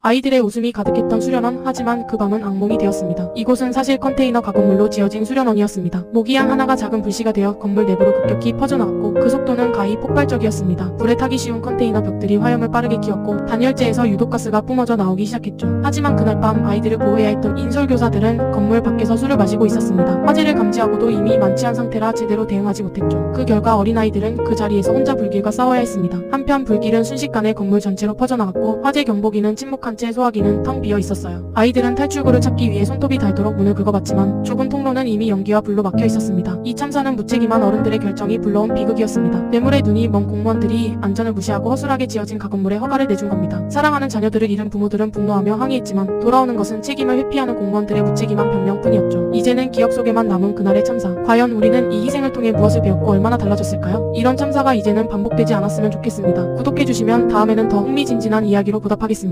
아이들의 웃음이 가득했던 수련원 하지만 그 밤은 악몽이 되었습니다. 이곳은 사실 컨테이너 가건물로 지어진 수련원이었습니다. 모기향 하나가 작은 불씨가 되어 건물 내부로 급격히 퍼져나갔고 그 속도는 가히 폭발적이었습니다. 불에 타기 쉬운 컨테이너 벽들이 화염을 빠르게 키웠고 단열재에서 유독가스가 뿜어져 나오기 시작했죠. 하지만 그날 밤 아이들을 보호해야 했던 인솔교사들은 건물 밖에서 술을 마시고 있었습니다. 화재를 감지하고도 이미 만취한 상태라 제대로 대응하지 못했죠. 그 결과 어린아이들은 그 자리에서 혼자 불길과 싸워야 했습니다. 한편 불길은 순식간에 건물 전체로 퍼져나갔고 화재 경보기는 침묵한 채 소화기는 텅 비어 있었어요. 아이들은 탈출구를 찾기 위해 손톱이 닳도록 문을 긁어봤지만 좁은 통로는 이미 연기와 불로 막혀 있었습니다. 이 참사는 무책임한 어른들의 결정이 불러온 비극이었습니다. 뇌물에 눈이 먼 공무원들이 안전을 무시하고 허술하게 지어진 가건물에 허가를 내준 겁니다. 사랑하는 자녀들을 잃은 부모들은 분노하며 항의했지만 돌아오는 것은 책임을 회피하는 공무원들의 무책임한 변명뿐이었죠. 이제는 기억 속에만 남은 그날의 참사. 과연 우리는 이 희생을 통해 무엇을 배웠고 얼마나 달라졌을까요? 이런 참사가 이제는 반복되지 않았으면 좋겠습니다. 구독해주시면 다음에는 더 흥미진진한 이야기로 보답하겠습니다.